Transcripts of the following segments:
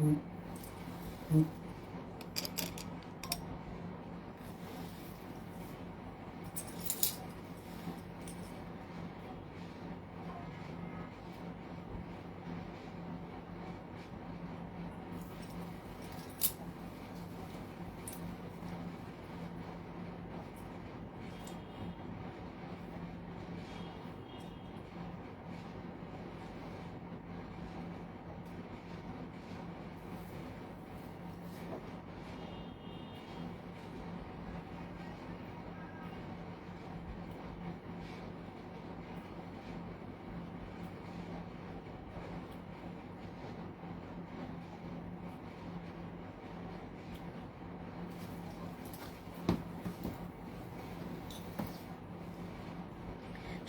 嗯。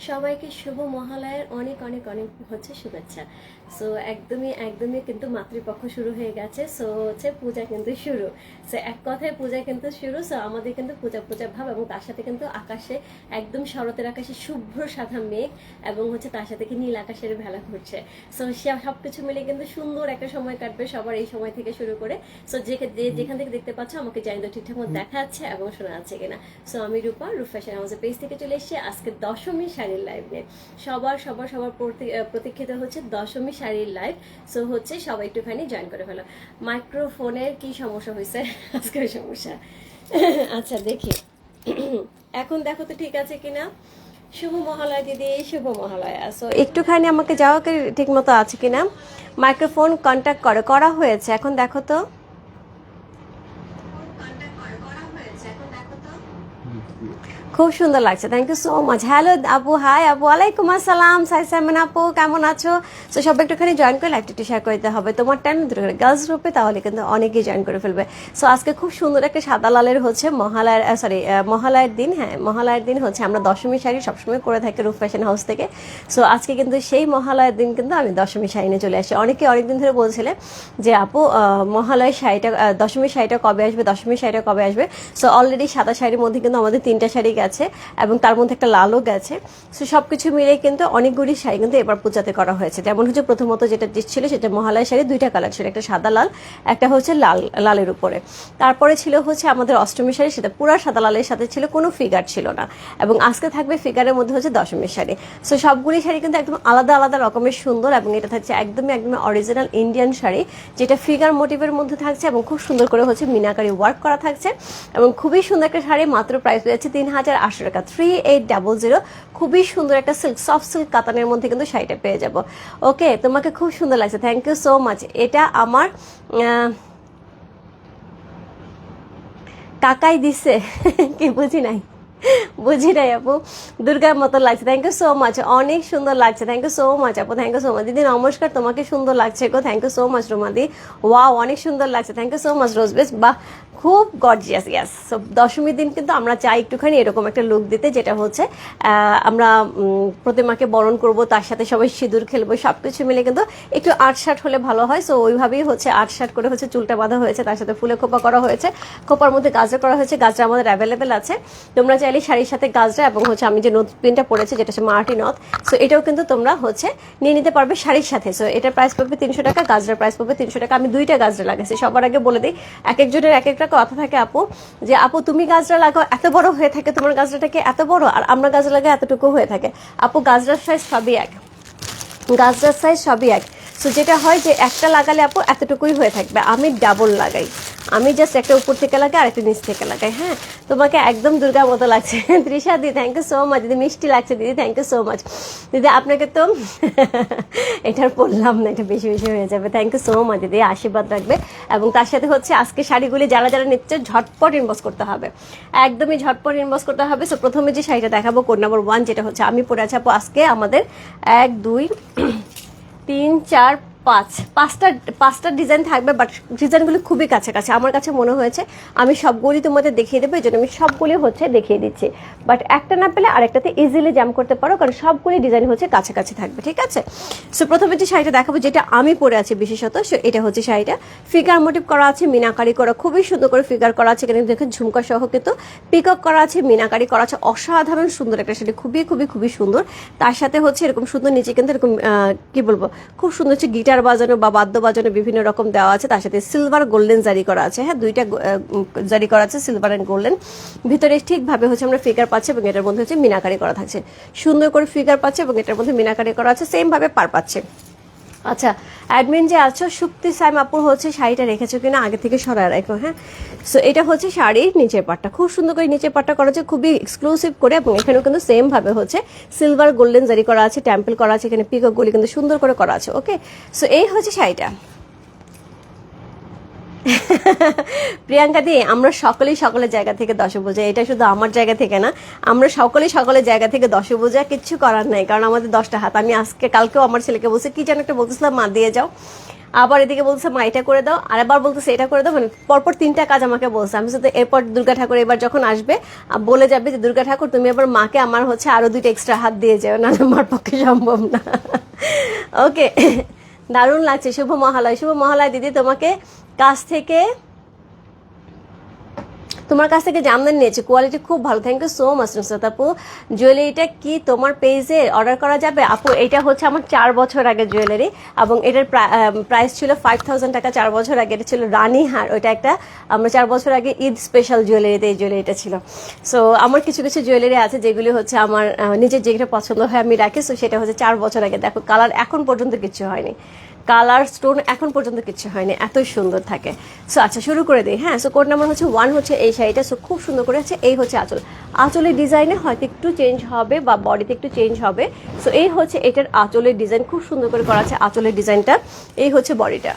সবাইকে শুভ মহালয়ের অনেক অনেক অনেক হচ্ছে শুভেচ্ছা। সো একদমই একদমই কিন্তু মাতৃপক্ষ শুরু হয়ে গেছে। সো হচ্ছে পূজা কিন্তু শুরু। সো এক কথায় পূজা কিন্তু শুরু। সো আমাদের কিন্তু পূজা পূজা ভাব এবং তার সাথে কিন্তু আকাশে, একদম শরতের আকাশে শুভ্র সাদা মেঘ এবং হচ্ছে তার সাথে কি নীল আকাশের ভেলা ঘুরছে। সো সব কিছু মিলে কিন্তু সুন্দর একটা সময় কাটবে সবার এই সময় থেকে শুরু করে। সো যে যেখান থেকে দেখতে পাচ্ছ আমাকে জানি তো ঠিকঠাক মতো দেখা যাচ্ছে এবং শোনা যাচ্ছে কিনা। সো আমি রূপা, রূপ ফ্যাশন পেজ থেকে চলে এসেছি আজকে দশমী শাড়ির লাইভ নিয়ে। সবার সবার সবার প্রতি- প্রতীক্ষিত হচ্ছে দশমী শাড়ির লাইভ সো হচ্ছে সবাই একটুখানি জয়েন করে ফেলো। মাইক্রোফোনের কি সমস্যা হয়েছে? আজকের সমস্যা। আচ্ছা দেখি। এখন দেখো তো ঠিক আছে কিনা? শুভ মহালয়া, দিদি, শুভ মহালয়া। সো একটুখানি আমাকে যাওয়া ঠিক মতো আছে কিনা? মাইক্রোফোন কন্ট্যাক্ট করে। করা হয়েছে। এখন দেখো তো। খুব সুন্দর লাগছে। Thank you so much hello আপু হাই আপু আলাইকুম আসসালাম সাই সাইমান আপু কেমন আছো? তো সব একটুখানি জয়েন করে লাইভটা শেয়ার করতে হবে। তোমার টাইম দুটো গার্লস গ্রুপে তাহলে কিন্তু অনেকেই জয়েন করে ফেলবে। সো আজকে খুব সুন্দর একটা সাদা লালের হচ্ছে মহালয়ার সরি মহালয়ার দিন। হ্যাঁ মহালয়ার দিন হচ্ছে আমরা দশমী শাড়ি সবসময় করে থাকি রূপ ফ্যাশন হাউস থেকে। সো আজকে কিন্তু সেই মহালয়ার দিন কিন্তু আমি দশমী শাড়ি নিয়ে চলে আসি। অনেকে অনেকদিন ধরে বলছিলে যে, আপু মহালয়ার শাড়িটা দশমী শাড়িটা কবে আসবে? দশমী শাড়িটা কবে আসবে? সো অলরেডি সাদা শাড়ির মধ্যে কিন্তু আমাদের তিনটা শাড়ি গেছে এবং তার মধ্যে একটা লালও গেছে। সো সব কিছু মিলে কিন্তু অনেকগুলি শাড়ি কিন্তু এবার পূজাতে করা হয়েছে। যেমন হচ্ছে প্রথমত যেটা ছিল সেটা মহালয়া শাড়ি, দুইটা কালার ছিল, একটা সাদা লাল, একটা হচ্ছে লাল, লালের উপরে। তারপরে ছিল হচ্ছে আমাদের অষ্টমী শাড়ি, সেটা পুরা সাদা লালের সাথে ছিল, কোনো ফিগার ছিল না। এবং আজকে থাকবে ফিগারের মধ্যে হচ্ছে দশমীর শাড়ি। সো সবগুলি শাড়ি কিন্তু একদম আলাদা আলাদা রকমের সুন্দর এবং এটা থাকছে একদমই একদম অরিজিনাল ইন্ডিয়ান শাড়ি, যেটা ফিগার মোটিভের মধ্যে থাকছে এবং খুব সুন্দর করে হচ্ছে মিনাকারি ওয়ার্ক করা থাকছে। এবং খুবই সুন্দর একটা শাড়ি, মাত্র প্রাইস হয়েছে তিন হাজার আটশো টাকা। থ্রি এইট ডাবল জিরো খুবই সুন্দর একটা সিল্ক সফট সিল্ক কাতানের মধ্যে কিন্তু শাড়িটা পেয়ে যাব। ওকে তোমাকে খুব সুন্দর লাগছে। থ্যাংক ইউ সো মাচ এটা আমার কাকাই দিছে। কি বুঝি নাই? বুঝি নাই আপু। দুর্গার মতো লাগছে। থ্যাংক ইউ সো মাচ অনেক সুন্দর লাগছে। থ্যাংক ইউ সো মাচ আপু। থ্যাংক ইউ সো মাচ দিদি, নমস্কার। তোমাকে সুন্দর লাগছে গো। থ্যাংক ইউ সো মাচ রুমাদি। ওয়াও অনেক সুন্দর লাগছে। থ্যাংক ইউ সো মাচ রোজবেস বাহ খুব গর্জিয়াস ইয়াস সো দশমীর দিন কিন্তু আমরা চাই একটুখানি এরকম একটা লুক দিতে, যেটা হচ্ছে আমরা প্রতিমাকে বরণ করব, তার সাথে সবাই সিঁদুর খেলব সব কিছু মিলে কিন্তু একটু আটসাট হলে ভালো হয়। সো ওইভাবেই হচ্ছে আটসাট করে হচ্ছে চুলটা বাঁধা হয়েছে, তার সাথে ফুলে খোপা করা হয়েছে, খোপার মধ্যে গাজরা করা হয়েছে, গাজরা আমাদের অ্যাভেলেবেল আছে। তোমরা চাইলে শাড়ির সাথে গাজরা এবং হচ্ছে আমি যে নথ প্রিন্টটা পড়েছি, যেটা হচ্ছে মার্টি নথ সো এটাও কিন্তু তোমরা হচ্ছে নিয়ে নিতে পারবে শাড়ির সাথে। সো এটার প্রাইস পড়বে তিনশো টাকা, গাজরার প্রাইস পড়বে তিনশো টাকা। আমি দুইটা গাজরা লাগাইছি, সবার আগে বলে দিই, এক একজনের এক একটা কথা থাকে, আপু, যে আপু, তুমি গাছটা লাগাও, এত বড় হয়ে থাকে, তোমার গাছটাকে এত বড়? আর আমরা গাছ লাগাই এতটুকু হয়ে থাকে। আপু, গাছটার সাইজ সবই এক। গাছটার সাইজ সবই এক। সো যেটা হয় যে একটা লাগালে, আপু, এতটুকুই হয়ে থাকবে। আমি ডাবল লাগাই। আমি জাস্ট একটা উপর থেকে লাগাই আর একটা নিচ থেকে লাগাই হ্যাঁ? তোমাকে একদম দুর্গা মতো লাগছে। তৃষা দিদি থ্যাংক ইউ সো মাচ দিদি মিষ্টি লাগছে, দিদি থ্যাংক ইউ সো মাচ দিদি, আপনাকে তো এটার পড়লাম না, এটা বেশি বেশি হয়ে যাবে। থ্যাংক ইউ সো মাচ দিদি, আশীর্বাদ রাখবে। এবং তার সাথে হচ্ছে আজকে শাড়িগুলি যারা যারা নিচ্ছে, ঝটপট ইনবক্স করতে হবে। একদমই ঝটপট ইনবক্স করতে হবে। সো প্রথমে যে শাড়িটা দেখাবো কোড নাম্বার ওয়ান যেটা হচ্ছে, আমি পরে আছি আজকে আমাদের এক, দুই, তিন, চার পাঁচ। পাঁচটা পাঁচটা ডিজাইন থাকবে বাট ডিজাইনগুলি খুবই কাছাকাছি। আমার কাছে মনে হয়েছে, আমি সবগুলি তোমাদের দেখিয়ে দেবো, এই জন্য আমি সবগুলি হচ্ছে দেখিয়ে দিচ্ছি। বাট একটা না পেলে আরেকটাতে ইজিলি জাম করতে পারো, কারণ সবগুলি ডিজাইন হচ্ছে কাছাকাছি থাকবে, ঠিক আছে? সো প্রথমে যে শাড়িটা দেখাবো, যেটা আমি পরে আছি বিশেষত সো এটা হচ্ছে শাড়িটা। ফিগার মোটিভ করা আছে, মিনাকারি করা, খুবই সুন্দর করে ফিগার করা আছে, এখানে দেখেন ঝুমকা সহ কিন্তু পিকক করা আছে, মিনাকারি করা আছে, অসাধারণ সুন্দর একটা শাড়ি, খুবই খুবই খুবই সুন্দর। তার সাথে হচ্ছে এরকম সুন্দর নিচে কিন্তু এরকম কি বলব, খুব সুন্দর হচ্ছে গিটার গিটার বাজানো বা বাদ্য বাজানো বিভিন্ন রকম দেওয়া আছে। তার সাথে সিলভার গোল্ডেন জারি করা আছে। হ্যাঁ দুইটা জারি করা আছে সিলভার অ্যান্ড গোল্ডেন ভিতরে ঠিকভাবে হচ্ছে আমরা ফিগার পাচ্ছি এবং এটার মধ্যে হচ্ছে মিনাকারি করা থাকছে। সুন্দর করে ফিগার পাচ্ছে এবং এটার মধ্যে মিনাকারি করা আছে সেম ভাবে পার পাচ্ছে। আচ্ছা অ্যাডমিন যে আছো শুক্তি সাইম আপুর হচ্ছে শাড়িটা রেখেছো কিনা? আগে থেকে সরায় রাখো হ্যাঁ? সো এটা হচ্ছে শাড়ির নিচের পাটটা। খুব সুন্দর করে নিচের পাটটা করা আছে খুবই এক্সক্লুসিভ করে, এবং এখানেও কিন্তু সেম ভাবে হচ্ছে সিলভার গোল্ডেন জারি করা আছে টেম্পল করা আছে, এখানে পিকক গুলি কিন্তু সুন্দর করে করা আছে ওকে সো এই হচ্ছে শাড়িটা। প্রিয়াঙ্কা দি, আমরা সকলেই সকলের জায়গা থেকে দশভুজা, এটা শুধু আমার জায়গা থেকে না, আমরা সকলেই সকলের জায়গা থেকে দশভুজা কিচ্ছু করার নাই, কারণ আমাদের দশটা হাত। আমি আজকে, কালকেও আমার ছেলেকে বলছি, কি যেন একটা বলতেছিলাম, মা, দিয়ে যাও। আবার এদিকে বলছে, মা, এটা করে দাও। আর আবার বলতেছে, এটা করে দাও। মানে পরপর তিনটা কাজ আমাকে বলছে। আমি শুধু এরপর দুর্গা ঠাকুর এবার যখন আসবে বলে যাবে যে, দুর্গা ঠাকুর, তুমি এবার মাকে আমার হচ্ছে আরও দুইটা এক্সট্রা হাত দিয়ে যাও, নাহলে আমার পক্ষে সম্ভব না। ওকে দারুণ লাগছে। শুভ মহালয় শুভ মহালয় দিদি তোমাকে কাছ থেকে তোমার কাছ থেকে জামদানি নিয়েছি কোয়ালিটি খুব ভালো। Thank you so much Nusrat আপু। জুয়েলারিটা কি তোমার পেজে অর্ডার করা যাবে? আপু, এটা হচ্ছে আমার চার বছর আগে জুয়েলারি এবং এটার প্রাইস ছিল ফাইভ থাউজেন্ড টাকা চার বছর আগে। এটা ছিল রানী হার ওইটা একটা আমরা চার বছর আগে ঈদ স্পেশাল জুয়েলারিতে এই জুয়েলারিটা ছিল। সো আমার কিছু কিছু জুয়েলারি আছে, যেগুলি হচ্ছে আমার নিজের যেটা পছন্দ হয় আমি রাখি। সো সেটা হচ্ছে চার বছর আগে। দেখো কালার এখন পর্যন্ত কিছু হয়নি। কালার স্টোন এখন পর্যন্ত কিছু হয়নি, এতই সুন্দর থাকে। সো আচ্ছা শুরু করে দিই হ্যাঁ? সো কোড নাম্বার হচ্ছে ওয়ান হচ্ছে এই শাড়িটা সো খুব সুন্দর করে আছে, এই হচ্ছে আঁচল। আঁচলের ডিজাইনে হয়তো একটু চেঞ্জ হবে বা বডিতে একটু চেঞ্জ হবে। সো এই হচ্ছে এটার আঁচলের ডিজাইন খুব সুন্দর করে করা আছে আঁচলের ডিজাইনটা এই হচ্ছে বডিটা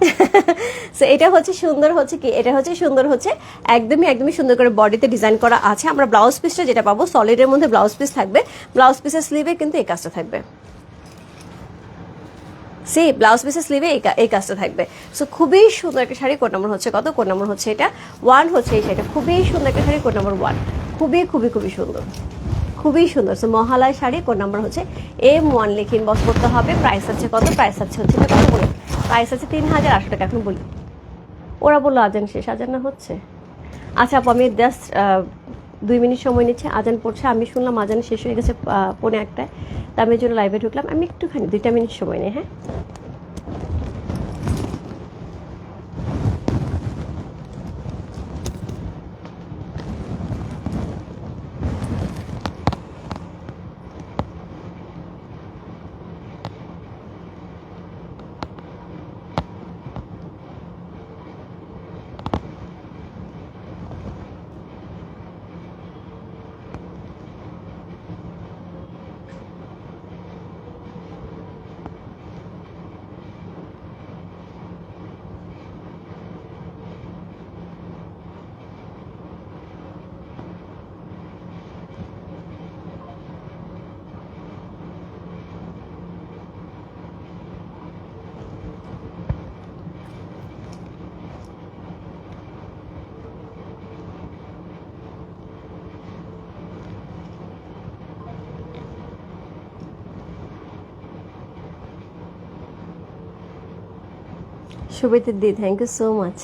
সো এটা হচ্ছে সুন্দর হচ্ছে কি? এটা হচ্ছে সুন্দর হচ্ছে একদমই একদমই সুন্দর করে বডিতে ডিজাইন করা আছে। আমরা ব্লাউজ পিসটা যেটা পাবো সলিডের মধ্যে ব্লাউজ পিস থাকবে। ব্লাউজ পিসের স্লিভে কিন্তু এই কাজটা থাকবে। সে ব্লাউজ পিসের স্লিভে এই কাজটা থাকবে। সো খুবই সুন্দর একটা শাড়ি কোড নম্বর হচ্ছে কত? কোড নম্বর হচ্ছে এটা ওয়ান হচ্ছে এই শাড়িটা। খুবই সুন্দর একটা শাড়ি কোড নম্বর ওয়ান খুবই খুবই খুবই সুন্দর। খুবই সুন্দর। So Mahalaya sari code number হচ্ছে এম ওয়ান লিখে ইনবক্স করতে হবে। প্রাইস আছে কত? প্রাইস আছে হচ্ছে প্রাইস আছে তিন হাজার আটশো টাকা, এখন বলি। ওরা বলল, আজান শেষ, আজান না হচ্ছে। আচ্ছা আপু, আমি জাস্ট দুই মিনিট সময় নিচ্ছে, আজান পড়ছে, আমি শুনলাম আজান শেষ হয়ে গেছে পৌনে একটায়। তা আমি এই জন্য লাইভে ঢুকলাম। আমি একটুখানি, দুইটা মিনিট সময় নিই হ্যাঁ? শুভেচ্ছা দি থ্যাংক ইউ সো মাচ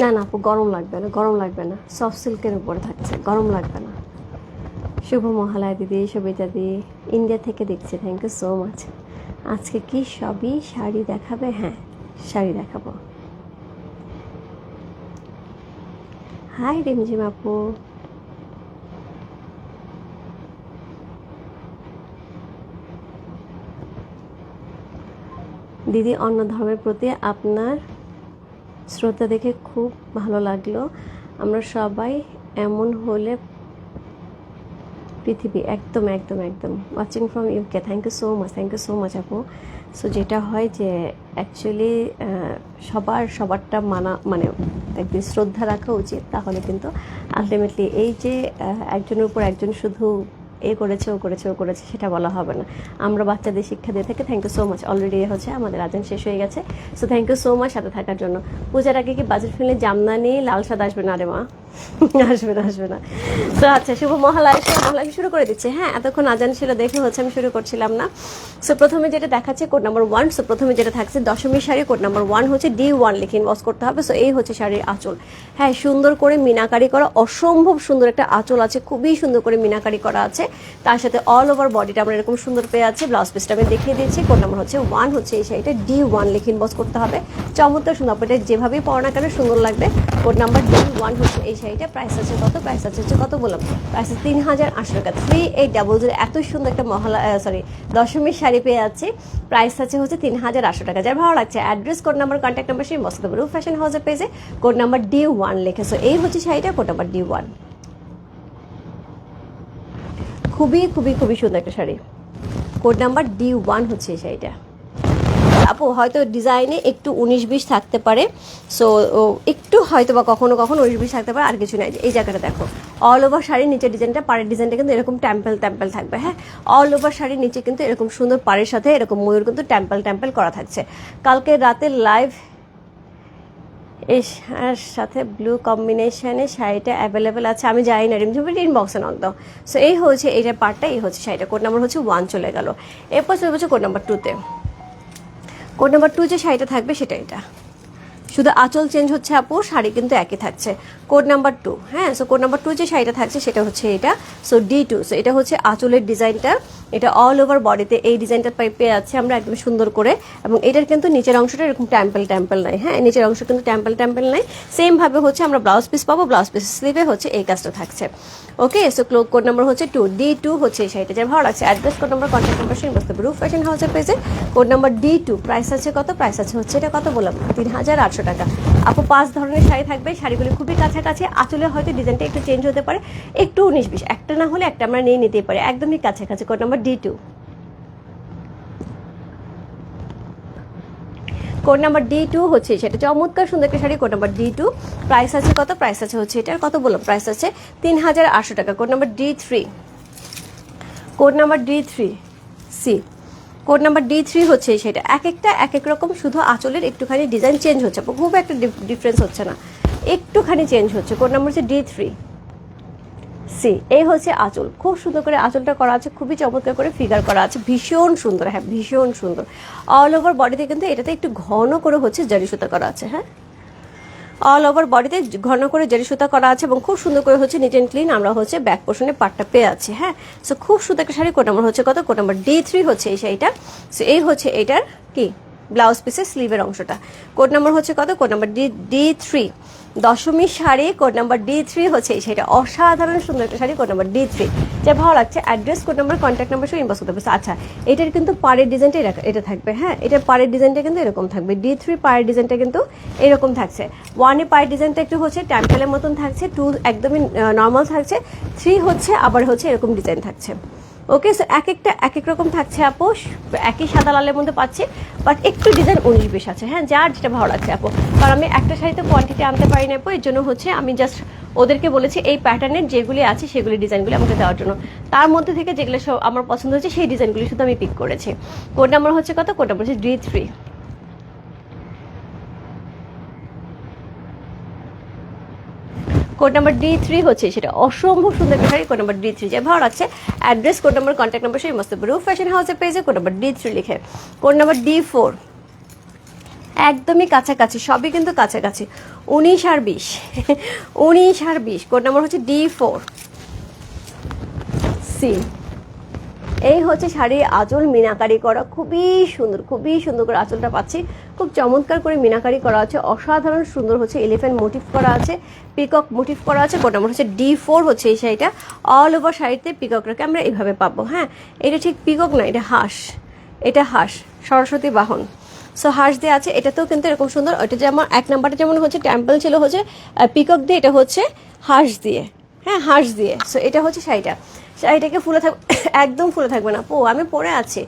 না না আপু, গরম লাগবে না, গরম লাগবে না। সফট সিল্কের উপরে থাকছে, গরম লাগবে না। শুভ মহালয়া দিদি শুভেচ্ছা দিদি। ইন্ডিয়া থেকে দেখছি থ্যাংক ইউ সো মাচ আজকে কি সবই শাড়ি দেখাবে? হ্যাঁ শাড়ি দেখাবো। হাই রিমঝিম আপু। দিদি, অন্য ধর্মের প্রতি আপনার শ্রদ্ধা দেখে খুব ভালো লাগল। আমরা সবাই এমন হলে পৃথিবী একদম একদম একদম। Watching from UK thank you so much thank you so much আপু। সো যেটা হয় যে অ্যাকচুয়ালি সবার, সবারটা মানা মানে একদিন শ্রদ্ধা রাখা উচিত, তাহলে কিন্তু আলটিমেটলি এই যে একজনের উপর একজন শুধু এ করেছে, ও করেছে ও করেছে, সেটা বলা হবে না। আমরা বাচ্চাদের শিক্ষা দিয়ে থাকি। Thank you so much already হচ্ছে আমাদের আজান শেষ হয়ে গেছে। So thank you so much সাথে থাকার জন্য। পূজার আগে কি বাজেট ফিল্মে জামদানি, লাল সাদা আসবে না রে মা? আসবে না আসবে না। তো আচ্ছা শুভ মহালয়। মহালয়া শুরু করে দিচ্ছে। হ্যাঁ এতক্ষণ আজান ছিল, দেখে হচ্ছে আমি শুরু করছিলাম না। সো প্রথমে যেটা দেখাচ্ছে কোড নাম্বার ওয়ান সো প্রথমে যেটা থাকছে Dashami sari code number one হচ্ছে ডি ওয়ান লিখে ইনবক্স করতে হবে। সো এই হচ্ছে শাড়ির আঁচল। হ্যাঁ সুন্দর করে মিনাকারি করা, অসম্ভব সুন্দর একটা আঁচল আছে। খুবই সুন্দর করে মিনাকারি করা আছে। তার সাথে অল ওভার বডিটা আমরা এরকম সুন্দর পেয়ে আছে। ব্লাউজ পিসটা আমি দেখিয়ে দিয়েছি। কোড নাম্বার হচ্ছে ওয়ান হচ্ছে এই শাড়িটা। ডি ওয়ান লিখে ইনবক্স করতে হবে। চমৎকার সুন্দর আপনাদের যেভাবেই পড়া না কেন সুন্দর লাগবে। কোড নাম্বার ডি ওয়ান হচ্ছে এই শাড়িটা। প্রাইস আছে কত? প্রাইস আছে হচ্ছে কত বললাম? প্রাইস আছে তিন হাজার আটশো টাকা। থ্রি এইট ডাবল জিরো এত সুন্দর একটা মহলা সরি দশমীর শাড়ি পেয়ে যাচ্ছি প্রাইস আছে হচ্ছে তিন হাজার আটশো টাকা। যার ভালো লাগছে address code number contact number সেই মস্ত ফ্যাশন হাউসের পেজে কোড নাম্বার ডি ওয়ান লিখেছো এই হচ্ছে শাড়িটা কোড নাম্বার ডি ওয়ান খুবই খুবই খুবই সুন্দর একটা sari. Code number D one হচ্ছে এই শাড়িটা। আপু, হয়তো ডিজাইনে একটু উনিশ বিশ থাকতে পারে। সো একটু হয়তো বা কখনো কখনো উনিশ বিশ থাকতে পারে, আর কিছু নাই। এই জায়গাটা দেখো। অল ওভার শাড়ির নিচের ডিজাইনটা পাড়ের ডিজাইনটা কিন্তু এরকম টেম্পল টেম্পল থাকবে হ্যাঁ? অল ওভার শাড়ির নিচে কিন্তু এরকম সুন্দর পাড়ের সাথে এরকম ময়ূর কিন্তু টেম্পল টেম্পল করা থাকছে। কালকে রাতে লাইভ শাড়ির সাথে ব্লু কম্বিনেশনে শাড়িটা অ্যাভেলেবেল আছে, আমি যাই না, রিমঝুম ইনবক্সে নক দাও। সো এই হচ্ছে, এইটা পার্টটা এই হচ্ছে শাড়িটা। কোড নাম্বার হচ্ছে ওয়ান চলে গেল। এরপর চলে হচ্ছে কোড নাম্বার টুতে কোড নাম্বার টু যে শাড়িটা থাকবে, সেটা এটা। শুধু আঁচল চেঞ্জ হচ্ছে আপু, শাড়ি কিন্তু একই থাকছে। কোড নাম্বার টু হ্যাঁ? সো কোড নাম্বার টু যে শাড়িটা থাকছে, সেটা হচ্ছে এটা। সো ডি টু সো এটা হচ্ছে আঁচলের ডিজাইনটা এটা অল ওভার বডিতে এই ডিজাইনটা পেয়ে যাচ্ছে আমরা একদম সুন্দর করে। এবং এটার কিন্তু নিচের অংশটা এরকম ট্যাম্পেল ট্যাম্পেল নাই হ্যাঁ? নিচের অংশ কিন্তু ট্যাম্পেল ট্যাম্পেল নাই। সেমভাবে হচ্ছে আমরা ব্লাউজ পিস পাবো ব্লাউজ পিস স্লিভে হচ্ছে এই কাজটা থাকছে। ওকে সো ক্লো কোড নাম্বার হচ্ছে টু ডি টু হচ্ছে এই শাড়িটা যার ভালো লাগছে। Address code number contact number সেই বসতে রুফ ফ্যাশন হাউসের পেজে code number D two price আছে কত? প্রাইস আছে হচ্ছে এটা কত বললাম তিন হাজার আটশো টাকা। আপু, পাঁচ ধরনের শাড়ি থাকবে, শাড়িগুলি খুবই কাছাকাছি। আঁচলে হয়তো ডিজাইনটা একটু চেঞ্জ হতে পারে, একটু উনিশ বিশ। একটা না হলে একটা আমরা নিয়ে নিতেই পারি। একদমই কাছাকাছি। Code number D two code number D two হচ্ছে, সেটা চমৎকার সুন্দর একটা sari. Code number D two price আছে কত? প্রাইস আছে হচ্ছে এটার। কত বললাম? প্রাইস আছে তিন হাজার আটশো টাকা। Code number D three code number D three C code number D three হচ্ছে সেটা। এক একটা এক এক রকম শুধু আঁচলের একটুখানি ডিজাইন চেঞ্জ হচ্ছে খুব একটা ডিফারেন্স হচ্ছে না। একটুখানি চেঞ্জ হচ্ছে। কোড নাম্বার হচ্ছে ডি থ্রি সি এই হচ্ছে আঁচল। খুব সুন্দর করে আঁচলটা করা আছে, খুবই চমৎকার করে ফিগার করা আছে। ভীষণ সুন্দর হ্যাঁ ভীষণ সুন্দর। অল ওভার বডিতে কিন্তু এটাতে একটু ঘন করে হচ্ছে জারি সুতা করা আছে হ্যাঁ? অল ওভার বডিতে ঘন করে জেরি সুতা করা আছে এবং খুব সুন্দর করে হচ্ছে নিট অ্যান্ড ক্লিন আমরা হচ্ছে ব্যাক পোর্শনে পাটটা পেয়ে আছি হ্যাঁ? সো খুব সুন্দর একটা শাড়ি কোট নাম্বার হচ্ছে কত? কোট নাম্বার ডি থ্রি হচ্ছে এই শাড়িটা। সো এই হচ্ছে এটার কি? ব্লাউজ পিসের স্লিভের অংশটা। কোট নাম্বার হচ্ছে কত? Code number D D three Dashami sari code number D three হচ্ছে এই শাড়িটা। অসাধারণ সুন্দর একটা sari code number D three যা ভালো লাগছে address code number contact number সব ইনবক্স করতে পারছে আচ্ছা এটার কিন্তু পাড়ের ডিজাইনটা এটা থাকবে হ্যাঁ? এটার পাড়ের ডিজাইনটা কিন্তু এরকম থাকবে। ডি থ্রি পাড়ের ডিজাইনটা কিন্তু এরকম থাকছে। ওয়ানে পাড়ের ডিজাইনটা একটু হচ্ছে ট্যাম্পেলের মতন থাকছে টু একদমই নর্মাল থাকছে থ্রি হচ্ছে আবার হচ্ছে এরকম ডিজাইন থাকছে। ওকে সো এক একটা, এক এক রকম থাকছে, আপু। একই সাদা লালের মধ্যে পাচ্ছি বাট একটু ডিজাইন উনিশ বিশ আছে। হ্যাঁ যার যেটা ভালো লাগছে, আপু। কারণ আমি একটা শাড়িতে কোয়ান্টিটি আনতে পারি না আপু। এর জন্য হচ্ছে আমি জাস্ট ওদেরকে বলেছি, এই প্যাটার্নের যেগুলি আছে, সেগুলি ডিজাইনগুলি আমাকে দেওয়ার জন্য। তার মধ্যে থেকে যেগুলো সব আমার পছন্দ হচ্ছে সেই ডিজাইনগুলি শুধু আমি পিক করেছি। কোড নাম্বার হচ্ছে কত? কোড নাম্বার হচ্ছে D three code number D three হচ্ছে সেটা অসম্ভব সুন্দর একটা sari, code number D three যে ভালো লাগছে address code number contact number সেই মস্ত রুফ ফ্যাশন হাউসের পেজে কোড নাম্বার ডি থ্রি লিখে। কোড নাম্বার ডি ফোর একদমই কাছাকাছি, সবই কিন্তু কাছাকাছি। উনিশ আর বিশ, উনিশ আর বিশ, কোড নাম্বার হচ্ছে ডি ফোর সি এই হচ্ছে শাড়ির আঁচল, মিনাকারি করা, খুবই সুন্দর খুবই সুন্দর করে আঁচলটা পাচ্ছি। খুব চমৎকার করে মিনাকারি করা আছে। অসাধারণ সুন্দর হচ্ছে এলিফ্যান্ট মোটিভ করা আছে পিকক মোটিভ করা আছে কোটা হচ্ছে ডি ফোর হচ্ছে এই শাড়িটা। অল ওভার শাড়িতে পিককটাকে আমরা এইভাবে পাবো হ্যাঁ? এটা ঠিক পিকক না, এটা হাঁস। এটা হাঁস, সরস্বতী বাহন। সো হাঁস দিয়ে আছে, এটাতেও কিন্তু এরকম সুন্দর ওইটা যেমন, এক নাম্বারটা যেমন হচ্ছে টেম্পল ছিল হচ্ছে পিকক দিয়ে এটা হচ্ছে হাঁস দিয়ে হ্যাঁ হাঁস দিয়ে। সো এটা হচ্ছে শাড়িটা। শাড়িটাকে ফুলে থাক একদম ফুলে থাকবে না। পো, আমি পরে আছি।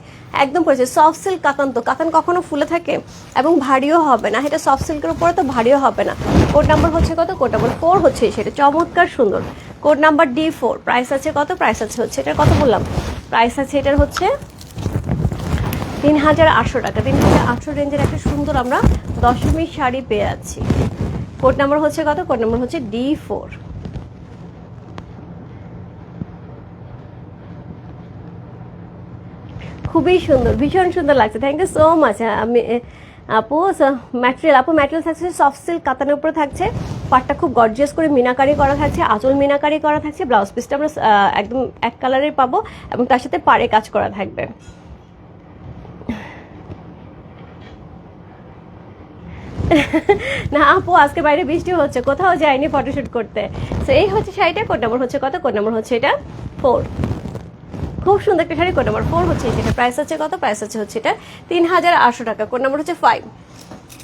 একদম পরেছে সফট সিল্ক কাতান তো কাতান কখনো ফুলে থাকে এবং ভারীও হবে না। এটা সফট সিল্কের উপরে তো ভারীও হবে না। কোড নাম্বার হচ্ছে কত? কোড নাম্বার ফোর হচ্ছে সেটা চমৎকার সুন্দর। Code number D four price আছে কত? প্রাইস আছে হচ্ছে এটার কত বললাম। প্রাইস আছে এটার হচ্ছে তিন হাজার আটশো টাকা। তিন হাজার আটশো রেঞ্জের একটা সুন্দর আমরা দশমী শাড়ি পেয়ে যাচ্ছি কোড নাম্বার হচ্ছে কত? কোড নাম্বার হচ্ছে ডি ফোর খুবই সুন্দর, ভীষণ সুন্দর লাগছে। থ্যাংক ইউ সো মাচ আমি আপু ম্যাটেরিয়াল আপু ম্যাটেরিয়াল থাকছে সফট সিল্ক কাতানের উপরে থাকছে, পাটটা খুব গর্জিয়াস করে মিনাকারি করা থাকছে, আঁচল মিনাকারি করা থাকছে ব্লাউজ পিসটা আমরা একদম এক কালারের পাবো, এবং তার সাথে পাড়ে কাজ করা থাকবে। না, আপু, আজকে বাইরে বৃষ্টি হচ্ছে, কোথাও যায়নি ফটোশুট করতে। তো এই হচ্ছে শাড়িটা কোড নাম্বার হচ্ছে কত? কোড নাম্বার হচ্ছে এটা? ফোর খুব সুন্দর একটা শাড়ি, কোড নাম্বার ফোর হচ্ছে এটা প্রাইস আছে কত? প্রাইস আছে হচ্ছে এটা তিন হাজার আটশো টাকা, কোড নাম্বার হচ্ছে ফাইভ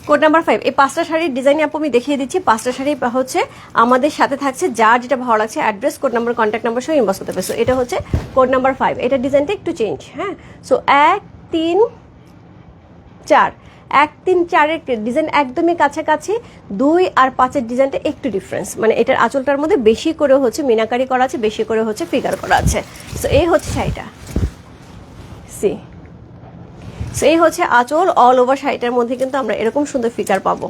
কোড নাম্বার ফাইভ এই পাঁচটা শাড়ির ডিজাইন আপু আমি দেখিয়ে দিচ্ছি। পাঁচটা শাড়ি হচ্ছে আমাদের সাথে থাকছে, যার যেটা ভালো লাগছে address code number contact number সহ ইনবক্স করতে পারবে। সো এটা হচ্ছে কোড নাম্বার ফাইভ এটা ডিজাইনটা একটু চেঞ্জ হ্যাঁ? সো এক, তিন, চার। এক তিন চারের ডিজাইন একদমই কাছাকাছি, দুই আর পাঁচের ডিজাইনটা একটু ডিফারেন্স মানে এটার আঁচলটার মধ্যে বেশি করে হচ্ছে মিনাকারি করা আছে, বেশি করে হচ্ছে ফিগার করা আছে। সো এই হচ্ছে শাড়িটা। সি সো এই হচ্ছে আঁচল অল ওভার শাড়িটার মধ্যে কিন্তু আমরা এরকম সুন্দর ফিগার পাবো।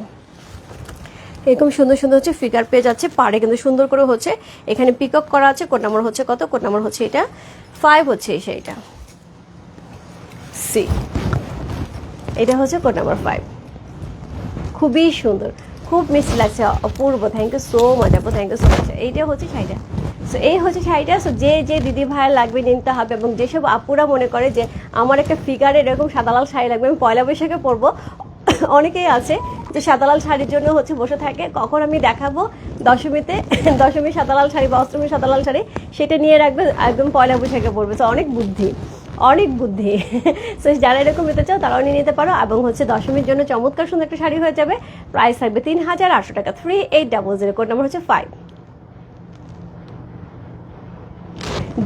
এরকম সুন্দর সুন্দর হচ্ছে ফিগার পেয়ে যাচ্ছে পাড়ে, কিন্তু সুন্দর করে হচ্ছে এখানে পিকআপ করা আছে কোড নাম্বার হচ্ছে কত? কোড নাম্বার হচ্ছে এটা। ফাইভ হচ্ছে এই শাড়িটা। সি এটা হচ্ছে কোড নাম্বার ফাইভ খুবই সুন্দর। খুব মিষ্টি লাগছে, অপূর্ব। থ্যাংক ইউ সো মাচ আপু। থ্যাংক ইউ সো মাচ এইটা হচ্ছে শাড়িটা। সো এই হচ্ছে শাড়িটা। সো যে যে দিদি ভাইয়ের লাগবে, নিতে হবে এবং যেসব আপুরা মনে করে যে, আমার একটা ফিগারে এরকম সাদা লাল শাড়ি লাগবে, আমি পয়লা বৈশাখে পরবো। অনেকেই আছে যে সাদালাল শাড়ির জন্য হচ্ছে বসে থাকে। কখন আমি দেখাবো? দশমীতে দশমী সাদালাল শাড়ি বা অষ্টমী সাদালাল শাড়ি, সেটা নিয়ে রাখবে, একদম পয়লা বৈশাখে পড়বে তো অনেক বুদ্ধি। অনেক বুদ্ধি। সো যারা এরকম নিতে চাও, তারাও নিয়ে নিতে পারো। এবং হচ্ছে দশমীর জন্য চমৎকার সুন্দর একটা শাড়ি হয়ে যাবে। প্রাইস থাকবে তিন হাজার আটশো টাকা। Three eight double zero code number হচ্ছে five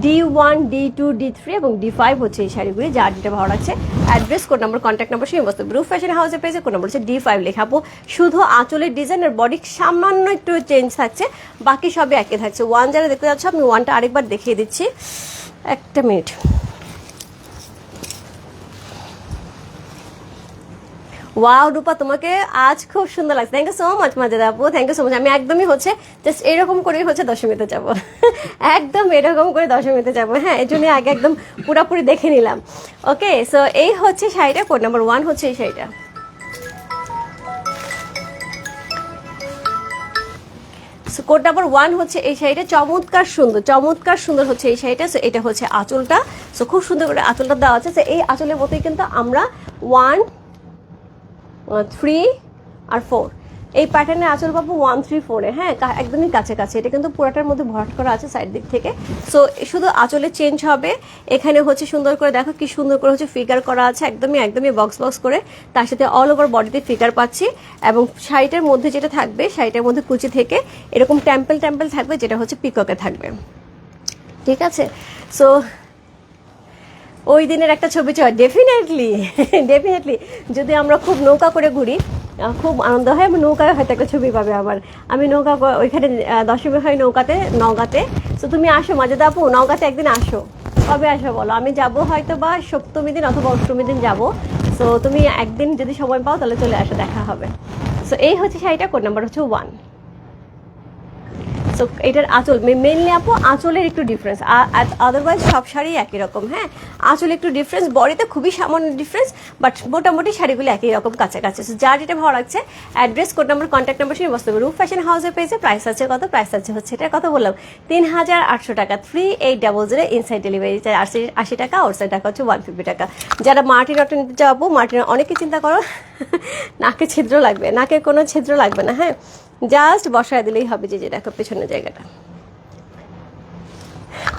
D one D two D three এবং ডি ফাইভ হচ্ছে এই শাড়িগুলি, যার যেটা ভালো লাগছে address code number contact number সেই বস্তু গ্রুপ ফ্যাশন হাউসে পেয়েছে কোড নাম্বার হচ্ছে ডি ফাইভ লেখাবো শুধু আঁচলের ডিজাইন আর বডি সামান্য একটু চেঞ্জ থাকছে। বাকি সবই একই থাকছে। ওয়ান যারা দেখতে যাচ্ছ, আমি ওয়ানটা আরেকবার দেখিয়ে দিচ্ছি। একটা মিনিট ওয়াও রূপা, তোমাকে আজ খুব সুন্দর লাগছে। Thank you so much Majeda আপু। থ্যাংক ইউ সো মাচ আমি একদমই হচ্ছে জাস্ট এরকম করেই হচ্ছে দশমীতে যাব। একদম এরকম করে দশমীতে যাব। হ্যাঁ এই জন্য আগে একদম পুরোপুরি দেখে নিলাম। ওকে সো এই হচ্ছে শাড়িটা কোড নাম্বার ওয়ান হচ্ছে এই শাড়িটা। সো কোড নাম্বার ওয়ান হচ্ছে এই শাড়িটা। চমৎকার সুন্দর চমৎকার সুন্দর হচ্ছে এই শাড়িটা। সো এটা হচ্ছে আঁচলটা। সো খুব সুন্দর করে আঁচলটা দেওয়া আছে। তো এই আঁচলের মতোই কিন্তু আমরা ওয়ান থ্রি আর ফোর এই প্যাটার্নের আঁচল পাবো ওয়ান থ্রি ফোরে হ্যাঁ একদমই কাছে কাছে এটা কিন্তু পুরাটার মধ্যে ভরাট করা আছে সাইড দিক থেকে। সো শুধু আঁচলে চেঞ্জ হবে। এখানে হচ্ছে সুন্দর করে দেখো কি সুন্দর করে হচ্ছে ফিগার করা আছে। একদমই একদমই বক্স বক্স করে। তার সাথে অল ওভার বডিতে ফিগার পাচ্ছি। এবং শাড়িটার মধ্যে যেটা থাকবে, শাড়িটার মধ্যে কুচি থেকে এরকম টেম্পল টেম্পল থাকবে, যেটা হচ্ছে পিককে থাকবে। ঠিক আছে? সো ওই দিনের একটা ছবি চাই ডেফিনেটলি ডেফিনেটলি যদি আমরা খুব নৌকা করে ঘুরি খুব আনন্দ হয়, আমি নৌকায় হয়তো একটা ছবি পাবে আবার। আমি নৌকা ওইখানে দশমী হয় নৌকাতে, নওগাঁতে। তো তুমি আসো, মাজেদা আপু, নওগাঁতে একদিন আসো। কবে আসো বলো? আমি যাব হয়তো বা সপ্তমী দিন অথবা অষ্টমী দিন যাব। সো তুমি একদিন যদি সময় পাও, তাহলে চলে আসো, দেখা হবে। সো এই হচ্ছে শাড়িটা কোড নাম্বার হচ্ছে ওয়ান সো এটার আঁচল মেনলি আপু আঁচলের একটু ডিফারেন্স আদারওয়াইজ সব শাড়ি একই রকম হ্যাঁ? আঁচল একটু ডিফারেন্স বডিতে খুবই সামান্য ডিফারেন্স বাট মোটামুটি শাড়িগুলো একই রকম কাছাকাছি। So, যার যেটা ভালো লাগছে address code number contact number সেই বস্তু রূপ ফ্যাশন হাউসে পেয়েছে প্রাইস আছে কত প্রাইস আছে হচ্ছে এটা কত বললাম। তিন হাজার আটশো টাকা three eight double zero inside delivery charge আশি আশি টাকা আউটসাইড টাকা হচ্ছে ওয়ান ফিফটি টাকা। যারা মাটির অটো নিতে যাব মাটির অনেকে চিন্তা করো নাকে ছিদ্র লাগবে নাকে কোনো ছিদ্র লাগবে না হ্যাঁ? জাস্ট বসায় দিলেই হবে যে দেখো পেছনের জায়গাটা।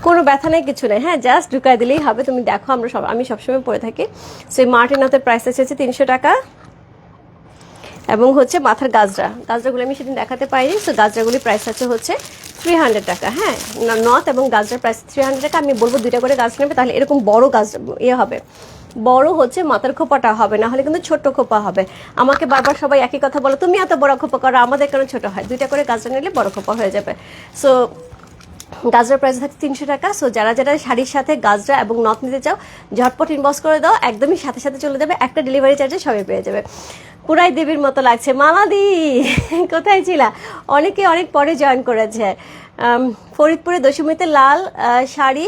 কোনো ব্যথা নেই, কিছু নেই। হ্যাঁ জাস্ট ঢুকাই দিলেই হবে। তুমি দেখো, আমরা সব, আমি সবসময় পরে থাকি। সো এই মার্টিন হাতের প্রাইস হচ্ছে তিনশো টাকা। এবং হচ্ছে মাথার গাজরা গাজরাগুলো আমি সেদিন দেখাতে পারিনি সো গাজরাগুলি প্রাইস আছে হচ্ছে থ্রি হান্ড্রেড টাকা। হ্যাঁ নথ এবং গাজরার প্রাইস থ্রি হান্ড্রেড টাকা। আমি বলব দুইটা করে গাছ নেবে, তাহলে এরকম বড় গাছ ইয়ে হবে। বড় হচ্ছে, মাথার খোপাটা হবে, না হলে কিন্তু ছোট খোপা হবে। আমাকে বারবার সবাই একই কথা বলো, তুমি এত বড় খোপা করো, আমাদের কেন ছোট হয়? দুইটা করে গাজরা নিলে বড় খোপা হয়ে যাবে। সো গাজরার প্রাইস থাকে তিনশো টাকা। সো যারা যারা শাড়ির সাথে গাজরা এবং নথ নিতে চাও, ঝটপট ইনবক্স করে দাও, একদমই সাথে সাথে চলে যাবে, একটা ডেলিভারি চার্জে সবাই পেয়ে যাবে। পুরাই দেবীর মতো লাগছে। মামাদি, কোথায় ছিলা? অনেকে অনেক পরে জয়েন করেছে। ফরিদপুরে দশমীতে লাল শাড়ি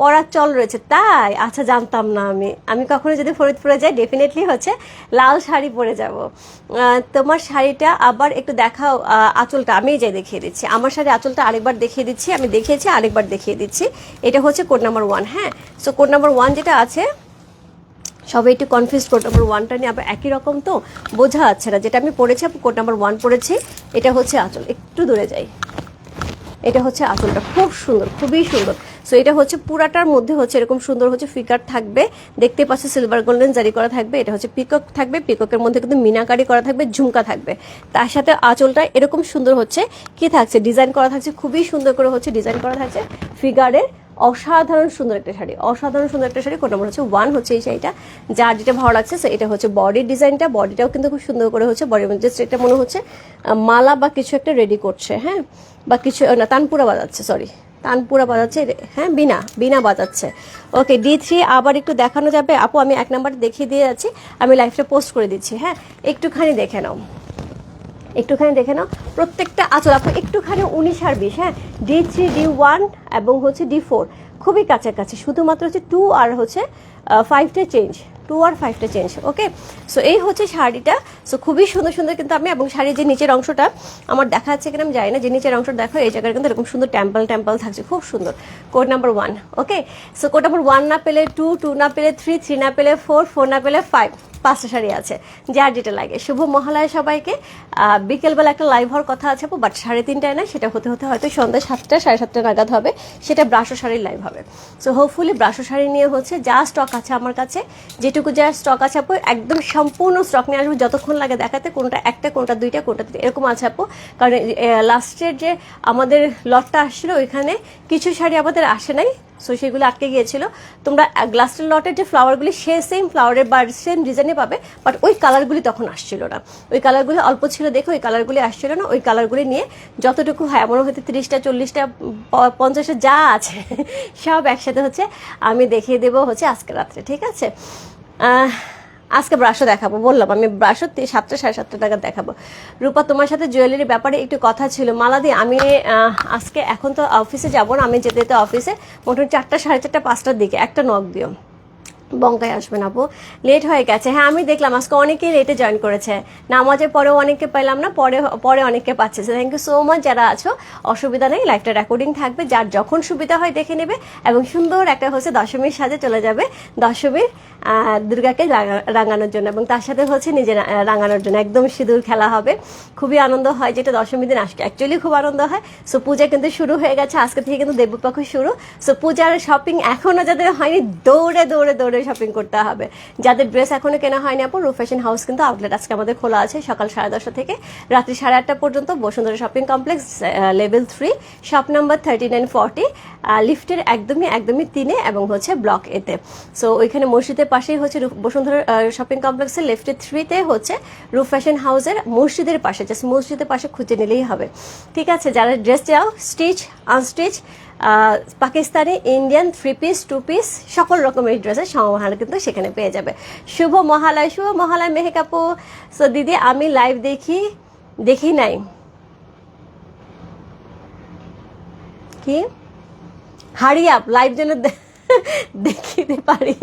পরার চল রয়েছে, তাই? আচ্ছা জানতাম না আমি। আমি কখনো যদি ফরিদপুরে যাই ডেফিনেটলি হচ্ছে লাল শাড়ি পরে যাব। তোমার শাড়িটা আবার একটু দেখাও আঁচলটা। আমি যাই দেখিয়ে দিচ্ছি। আমার শাড়ি আঁচলটা আরেকবার দেখিয়ে দিচ্ছি, আমি দেখিয়েছি, আরেকবার দেখিয়ে দিচ্ছি। এটা হচ্ছে কোড নাম্বার ওয়ান হ্যাঁ? সো কোড নাম্বার ওয়ান যেটা আছে, সবাই একটু কনফিউজ কোড নাম্বার ওয়ানটা নিয়ে, আবার একই রকম তো বোঝা যাচ্ছে না। যেটা আমি পড়েছি কোড নাম্বার ওয়ান পড়েছি, এটা হচ্ছে আঁচল। একটু দূরে যাই। এটা হচ্ছে আঁচলটা খুব সুন্দর, খুবই সুন্দর। সো এটা হচ্ছে পুরাটার মধ্যে হচ্ছে এরকম সুন্দর হচ্ছে ফিকার থাকবে। দেখতে পাচ্ছে সিলভার গোল্ডেন জারি করা থাকবে, এটা হচ্ছে পিকক থাকবে পিককের মধ্যে কিন্তু মিনাকারি করা থাকবে, ঝুমকা থাকবে। তার সাথে আঁচলটা এরকম সুন্দর হচ্ছে, কি থাকছে? ডিজাইন করা থাকছে, খুবই সুন্দর করে হচ্ছে ডিজাইন করা থাকছে। ফিগারের অসাধারণ সুন্দর একটা শাড়ি, অসাধারণ সুন্দর একটা শাড়ি কোন নম্বর হচ্ছে ওয়ান হচ্ছে এই শাড়িটা। যার যেটা ভালো লাগছে, সে এটা হচ্ছে বডির ডিজাইনটা বডিটাও কিন্তু খুব সুন্দর করে হচ্ছে বডির মধ্যে just এটা মনে হচ্ছে মালা বা কিছু একটা রেডি করছে হ্যাঁ? বা কিছু না, তানপুরা বাজাচ্ছে সরি তানপুরা বাজাচ্ছে হ্যাঁ বিনা বিনা বাজাচ্ছে। ওকে ডি থ্রি আবার একটু দেখানো যাবে। আপু, আমি এক নাম্বার দেখিয়ে দিয়ে যাচ্ছি, আমি লাইফটা পোস্ট করে দিচ্ছি হ্যাঁ? একটুখানি দেখে নাও। একটুখানি দেখে নাও। প্রত্যেকটা আচল আপু একটুখানি উনিশ আর বিশ হ্যাঁ? ডি থ্রি ডি ওয়ান এবং হচ্ছে ডি ফোর খুবই কাছাকাছি। শুধুমাত্র হচ্ছে টু আর হচ্ছে ফাইভটা চেঞ্জ টু আর ফাইভটা চেঞ্জ ওকে সো এই হচ্ছে শাড়িটা। সো খুবই সুন্দর সুন্দর কিন্তু আমি, এবং শাড়ির যে নিচের অংশটা, আমার দেখা যাচ্ছে কিনা আমি জানি না, যে নিচের অংশটা দেখো, এই জায়গায় কিন্তু এরকম সুন্দর টেম্পল টেম্পল থাকছে, খুব সুন্দর। Code number one okay so code number one না পেলে টু টু না পেলে থ্রি থ্রি না পেলে ফোর ফোর না পেলে ফাইভ পাঁচটা শাড়ি আছে, যার যেটা লাগে। শুভ মহালয়া সবাইকে। বিকেলবেলা একটা লাইভ হওয়ার কথা আছে বাট সাড়ে তিনটায় না, সেটা হতে হতে হয়তো সন্ধ্যা সাতটা, সাড়ে সাতটা নাগাদ হবে। সেটা ব্রাশো শাড়ির লাইভ হবে। সো হোপফুলি ব্রাশো শাড়ি নিয়ে হচ্ছে যা স্টক আছে আমার কাছে, যেটুকু যা স্টক আছে আপু, একদম সম্পূর্ণ স্টক নিয়ে আসব। যতক্ষণ লাগে দেখাতে, কোনটা একটা, কোনটা দুইটা, কোনটা এরকম আছে আপু। কারণ লাস্টের যে আমাদের লটটা আসছিল, ওইখানে কিছু শাড়ি আমাদের আসে নাই। সো সেগুলো আটকে গিয়েছিল। তোমরা গ্লাস্টার লটের যে ফ্লাওয়ারগুলি সে সেম ফ্লাওয়ারের বা সেম ডিজাইনে পাবে বাট ওই কালারগুলি তখন আসছিল না। ওই কালারগুলি অল্প ছিল দেখো ওই কালারগুলি আসছিল না। ওই কালারগুলি নিয়ে যতটুকু হয় এমন হয়তো তিরিশটা, চল্লিশটা পঞ্চাশটা যা আছে, সব একসাথে হচ্ছে আমি দেখিয়ে দেবো হচ্ছে আজকে রাত্রে, ঠিক আছে? আজকে ব্রাশও দেখাবো, বললাম আমি ব্রাশও সাতটা, সাড়ে সাতটা টাকা দেখাবো। রূপা, তোমার সাথে জুয়েলারি ব্যাপারে একটু কথা ছিল। মালাদি, আমি আজকে এখন তো অফিসে যাব না, আমি যেতে যেতে অফিসে মোটামুটি চারটা, সাড়ে চারটা, পাঁচটার দিকে, একটা নখ দিও। বঙ্কায় আসবেন আপু। লেট হয়ে গেছে। হ্যাঁ আমি দেখলাম, আজকে অনেকেই লেটে জয়েন করেছে। নামাজের পরেও অনেককে পেলাম না, পরে পরে অনেককে পাচ্ছে। থ্যাংক ইউ সো মাচ যারা আছো। অসুবিধা নেই লাইভটা রেকর্ডিং থাকবে। যার যখন সুবিধা হয় দেখে নেবে এবং সুন্দর একটা হচ্ছে দশমীর সাজে চলে যাবে দশমীর দুর্গাকে রাঙা- রাঙানোর জন্য এবং তার সাথে হচ্ছে নিজে রাঙানোর জন্য। একদম সিঁদুর খেলা হবে। খুবই আনন্দ হয় যেটা দশমী দিন। আসছে অ্যাকচুয়ালি খুব আনন্দ হয়। সো পূজা কিন্তু শুরু হয়ে গেছে। আজকে থেকে কিন্তু দেবপক্ষ শুরু। সো পূজার শপিং এখনও যাদের হয়নি, দৌড়ে দৌড়ে দৌড়ে শপিং করতে হবে। যাদের ড্রেস এখনও কেনা হয়নি আপু রু ফ্যাশন হাউস কিন্তু আউটলেট আজকে আমাদের খোলা আছে সকাল সাড়ে দশটা থেকে রাত্রি সাড়ে আটটা পর্যন্ত Bashundhara shopping complex level three shop number thirty nine forty লিফটের একদমই একদমই তিনে এবং হচ্ছে ব্লক এতে। সো ওইখানে মসজিদের পাশেই হচ্ছে বসুন্ধরা শপিং কমপ্লেক্সের লেফটের থ্রিতে হচ্ছে রু ফ্যাশন হাউসের মসজিদের পাশে জাস্ট মসজিদের পাশে খুঁজে নিলেই হবে। ঠিক আছে, যারা ড্রেস চাও stitch unstitch Pakistani Indian three piece two piece সকল রকমের ড্রেসের সমাহার কিন্তু সেখানে পেয়ে যাবে। শুভ মহালয় শুভ মহালয় মেহেক আপু সো দিদি, আমি লাইভ দেখি দেখি নাই। কি? হারি আপ লাইভ যেন দেখিতে পারি।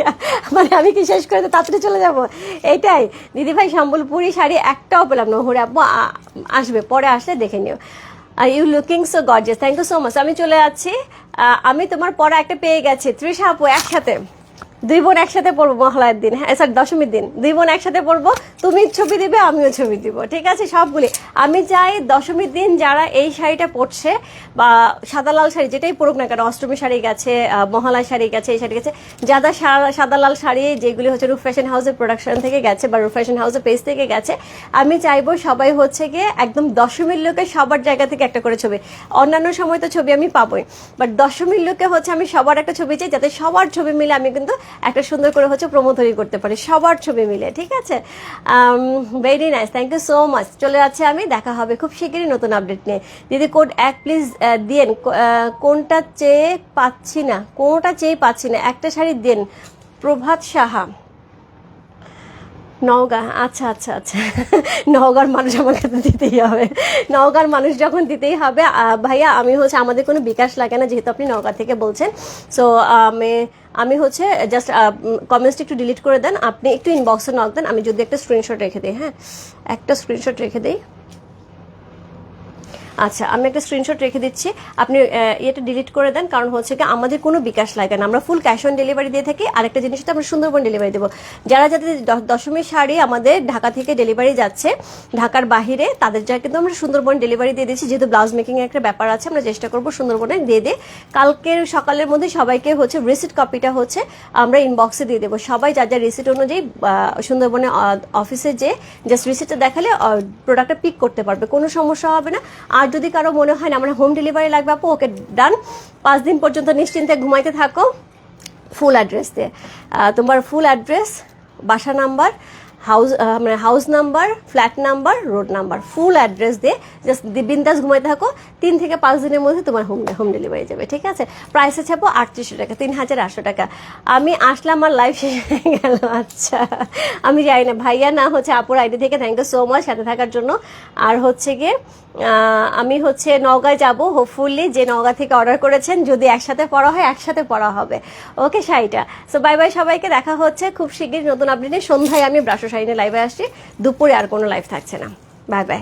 মানে আমি কি শেষ করে তাড়াতাড়ি চলে যাব? এইটাই দিদি ভাই, সম্বলপুরি শাড়ি একটাও পেলাম না। হরে আপু আসবে, পরে আসলে দেখে নিও। You looking so gorgeous thank you so much আমি চলে যাচ্ছি। আমি তোমার পরে একটা পেয়ে গেছি। তৃষা আপু, একসাথে। দুই বোন একসাথে পড়ব মহালয়ার দিন। হ্যাঁ স্যার দশমীর দিন। দুই বোন একসাথে পড়ব, তুমি ছবি দিবে, আমিও ছবি দিব, ঠিক আছে? সবগুলি। আমি চাই দশমীর দিন যারা এই শাড়িটা পরছে, বা সাদা লাল শাড়ি, যেটাই পড়ুক না কেন, অষ্টমী শাড়ি গেছে মহালয় শাড়ি গেছে, এই শাড়ি গেছে যারা সাদা লাল শাড়ি, যেগুলি হচ্ছে রুফ ফ্যাশন হাউসের প্রোডাকশন থেকে গেছে, বা রূপ ফ্যাশন হাউসের পেজ থেকে গেছে, আমি চাইব সবাই হচ্ছে গিয়ে একদম দশমীর লোকে সবার জায়গা থেকে একটা করে ছবি। অন্যান্য সময় তো ছবি আমি পাবোই বাট দশমীর লোকে হচ্ছে আমি সবার একটা ছবি চাই, যাতে সবার ছবি মিলে আমি কিন্তু একটা সুন্দর করে হচ্ছে প্রমোধরি করতে পারি, সবার ছবি মিলে, ঠিক আছে? Very nice thank you so much চলে যাচ্ছে আমি, দেখা হবে খুব শীঘ্রই নতুন আপডেট নিয়ে। দিদি কোড এক প্লিজ দিন কোনটা চেয়ে পাচ্ছি না, কোনটা চেয়ে পাচ্ছি না, একটা শাড়ি দিন, প্রভাত সাহা। নওগাঁ আচ্ছা আচ্ছা আচ্ছা। নওগাঁর মানুষ আমাকে তো দিতেই হবে। নওগাঁর মানুষ যখন দিতেই হবে ভাইয়া, আমি হচ্ছে, আমাদের কোনো বিকাশ লাগে না, যেহেতু আপনি নওগাঁ থেকে বলছেন। সো আমি আমি হচ্ছে জাস্ট কমেন্টসটা একটু ডিলিট করে দেন। আপনি একটু ইনবক্সে নক দেন। আমি যদি একটা স্ক্রিনশট রেখে দিই হ্যাঁ? একটা স্ক্রিনশট রেখে দিই। আচ্ছা আমি একটা স্ক্রিনশট রেখে দিচ্ছি। আপনি ইয়েটা ডিলিট করে দেন, কারণ হচ্ছে কি আমাদের কোনো বিকাশ লাগে না। আমরা ফুল ক্যাশ অন ডেলিভারি দিয়ে থাকি। আরেকটা জিনিস আমরা সুন্দরবন ডেলিভারি দেবো। যারা যাদের দ- দশমীর শাড়ি আমাদের ঢাকা থেকে ডেলিভারি যাচ্ছে, ঢাকার বাহিরে, তাদের যা কিন্তু আমরা সুন্দরবন ডেলিভারি দিয়ে দিচ্ছি। যেহেতু ব্লাউজ মেকিং একটা ব্যাপার আছে, আমরা চেষ্টা করব সুন্দরবনে দিয়ে দিয়ে। কালকের সকালের মধ্যে সবাইকে হচ্ছে রিসিট কপিটা হচ্ছে আমরা ইনবক্সে দিয়ে দেবো। সবাই যার যার রিসিট অনুযায়ী সুন্দরবনে অফিসে যে জাস্ট রিসিটটা দেখালে প্রোডাক্টটা পিক করতে পারবে। কোনো সমস্যা হবে না। আর যদি কারও মনে হয় না, আমার হোম ডেলিভারি লাগবে, আপু, ওকে ডান পাঁচ দিন পর্যন্ত নিশ্চিন্তে ঘুমাইতে থাকো। ফুল অ্যাড্রেস দিয়ে। তোমার ফুল অ্যাড্রেস বাসা নাম্বার হাউস মানে house number flat number road number full address দিয়ে জাস্ট বিন্দাস ঘুমাইতে থাকো। তিন থেকে পাঁচ দিনের মধ্যে তোমার হোম হোম ডেলিভারি যাবে, ঠিক আছে? প্রাইসে ছাপো আটত্রিশশো টাকা, তিন হাজার আটশো টাকা। আমি আসলাম, আমার লাইফ শেষ হয়ে গেল আচ্ছা। আমি জানি না, ভাইয়া না হচ্ছে আপুর আইডি থেকে থ্যাংক ইউ সো মাচ সাথে থাকার জন্য। আর হচ্ছে গিয়ে আমি হচ্ছে নওগাঁয় যাব হোপফুলি যে নওগাঁ থেকে অর্ডার করেছেন, যদি একসাথে পড়া হয়, একসাথে পড়া হবে। ওকে শাড়িটা সো বাই বাই সবাইকে, দেখা হচ্ছে খুব শীঘ্রই নতুন আপডেটে সন্ধ্যায় আমি ব্রাশো নিয়ে লাইভে আসছি। দুপুরে আর কোনো লাইভ থাকছে না। Bye bye